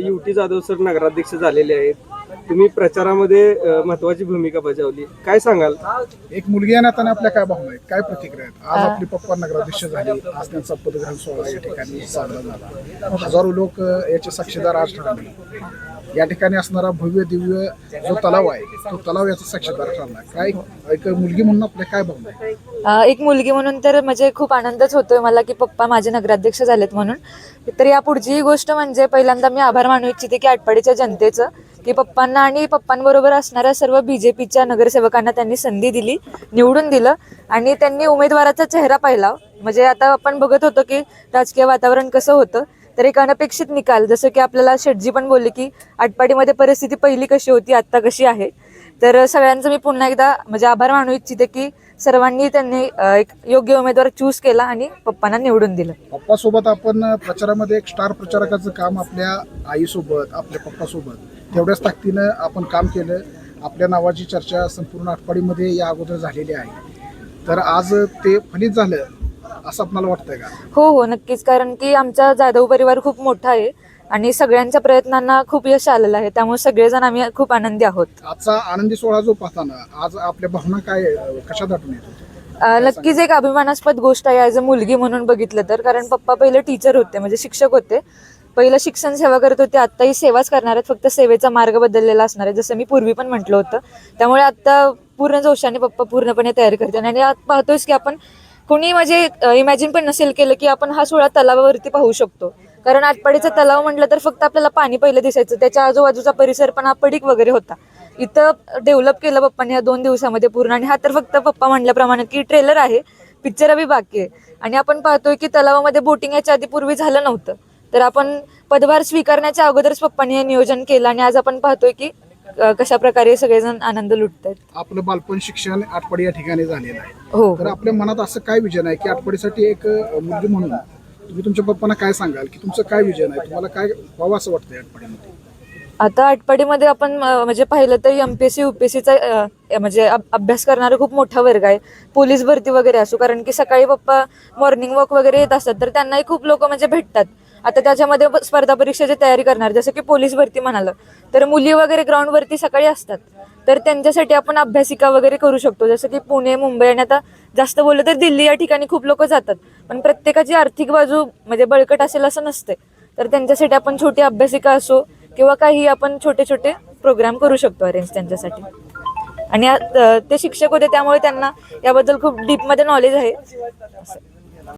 UT Jadhav sir नगराध्यक्ष झालेले आहेत. तुम्ही प्रचारामध्ये महत्वाची भूमिका बजावली. काय सांगाल? एक मुलगी या नात्याने आपल्या काय भावना आहेत? काय प्रतिक्रिया आहेत? आज आपले पप्पा नगराध्यक्ष झाले. आज त्यांचा पदग्रहण सोहळा या ठिकाणी साजरा झाला. हजारो लोक याचे साक्षीदार आज ठरले या ठिकाणी असणारा भव्य दिव्य जो तलाव आहे तो तलाव याचा साक्षीदार ठरला काय एक मुलगी म्हणून आपल्या काय भावना आहे अ, एक मुलगी म्हणून तर म्हणजे खूप आनंदच होतोय मला की पप्पा माझे नगराध्यक्ष झालेत म्हणून. तर या पुढची गोष्ट म्हणजे पहिल्यांदा मी आभार मानू इच्छिते की आटपाडीच्या जनतेचं की पप्पांना आणि पप्पांबरोबर असणाऱ्या सर्व बीजेपीच्या नगरसेवकांना त्यांनी संधी दिली निवडून दिलं आणि त्यांनी उमेदवाराचा चेहरा पाहिला. म्हणजे आता आपण बघत होतो की राजकीय वातावरण कसं होतं. तर एक अनपेक्षित निकाल. जसं की आपल्याला शेटजी पण बोलले की आटपाडीमध्ये परिस्थिती पहिली कशी होती आत्ता कशी आहे? तर सगळ्यांचं मी पुन्हा एकदा म्हणजे आभार मानू इच्छिते की सर्वांनी त्यांनी एक योग्य उमेदवार चूज केला आणि पप्पांना निवडून दिलं. पप्पा सोबत आपण प्रचारामध्ये एक स्टार प्रचारकाचं काम आपल्या आईसोबत आपल्या पप्पासोबत तेवढ्याच ताकदीनं आपण काम केलं. आपल्या नावाची चर्चा संपूर्ण आटपाडीमध्ये या अगोदर झालेली आहे. तर आज ते फलित झालं. असं आपल्याला वाटतंय का? हो हो नक्कीच. कारण की आमचा जाधव परिवार खूप मोठा आहे आणि सगळ्यांच्या प्रयत्नांना खूप यश आलेलं आहे. त्यामुळे सगळेजण आम्ही खूप आनंदी आहोत. आजचा आनंदी सोहळा जो पाहताना आज आपल्या भावना काय कशा दाटून येत नक्कीच एक अभिमानास्पद गोष्ट आहे. ॲज अ मुलगी म्हणून बघितलं तर कारण पप्पा पहिले टीचर होते म्हणजे शिक्षक होते. पहिलं शिक्षण सेवा करत होते. आत्ताही सेवाच करणार आहेत. फक्त सेवेचा मार्ग बदललेला असणार आहे. जसं मी पूर्वी पण म्हटलं होतं. त्यामुळे आत्ता पूर्ण जोशाने पप्पा पूर्णपणे तयारी करते आणि आज पाहतोयच की आपण कुणी म्हणजे इमॅजिन पण नसेल केलं की आपण हा सोहळा तलावावरती पाहू शकतो. कारण आटपाडीचा तलाव म्हटलं तर फक्त आपल्याला पाणी पहिलं दिसायचं. त्याच्या आजूबाजूचा परिसर पण हा पडीक वगैरे होता. इथं डेव्हलप केलं पप्पाने या दोन दिवसामध्ये पूर्ण. आणि हा तर फक्त पप्पा म्हणल्याप्रमाणे की ट्रेलर आहे पिक्चर अभि बाकी आहे. आणि आपण पाहतोय की तलावामध्ये बोटिंग याच्या आधी पूर्वी झालं नव्हतं. तर आपण पदभार स्वीकारण्याच्या अगोदरच पप्पांनी हे नियोजन केलं. आणि आज आपण पाहतोय की कशा प्रकारे सगळेजण आनंद लुटत आहेत आपलं बालपण शिक्षण आटपाडी या ठिकाणी झालेलं आहे. हो. तर आपल्या मनात असं काय विजन आहे की आटपाडीसाठी एक मुलगी म्हणून तुम्ही तुमच्या पप्पांना काय सांगाल? की तुमचं काय विजन आहे? तुम्हाला काय व्हावं असं वाटतंय आटपाडीमध्ये आता आटपाडीमध्ये आपण म्हणजे पाहिलं तर M P S C U P म्हणजे अभ- अभ्यास करणारा खूप मोठा वर्ग आहे. पोलीस भरती वगैरे असो कारण की सकाळी पप्पा मॉर्निंग वॉक वगैरे येत असतात तर त्यांनाही खूप लोक म्हणजे भेटतात. आता त्याच्यामध्ये स्पर्धा परीक्षेची तयारी करणार. जसं की पोलीस भरती म्हणालं. तर मुली वगैरे ग्राउंडवरती सकाळी असतात. तर त्यांच्यासाठी आपण अभ्यासिका वगैरे करू शकतो. जसं की पुणे मुंबई आणि आता जास्त बोललं तर दिल्ली या ठिकाणी खूप लोक जातात. पण प्रत्येकाची आर्थिक बाजू म्हणजे बळकट असेल असं नसते तर त्यांच्यासाठी आपण छोटी अभ्यासिका असो किंवा काही आपण छोटे छोटे प्रोग्राम करू शकतो अरेंज त्यांच्यासाठी. आणि ते शिक्षक होते त्यामुळे त्यांना याबद्दल खूप डीपमध्ये नॉलेज आहे. असं.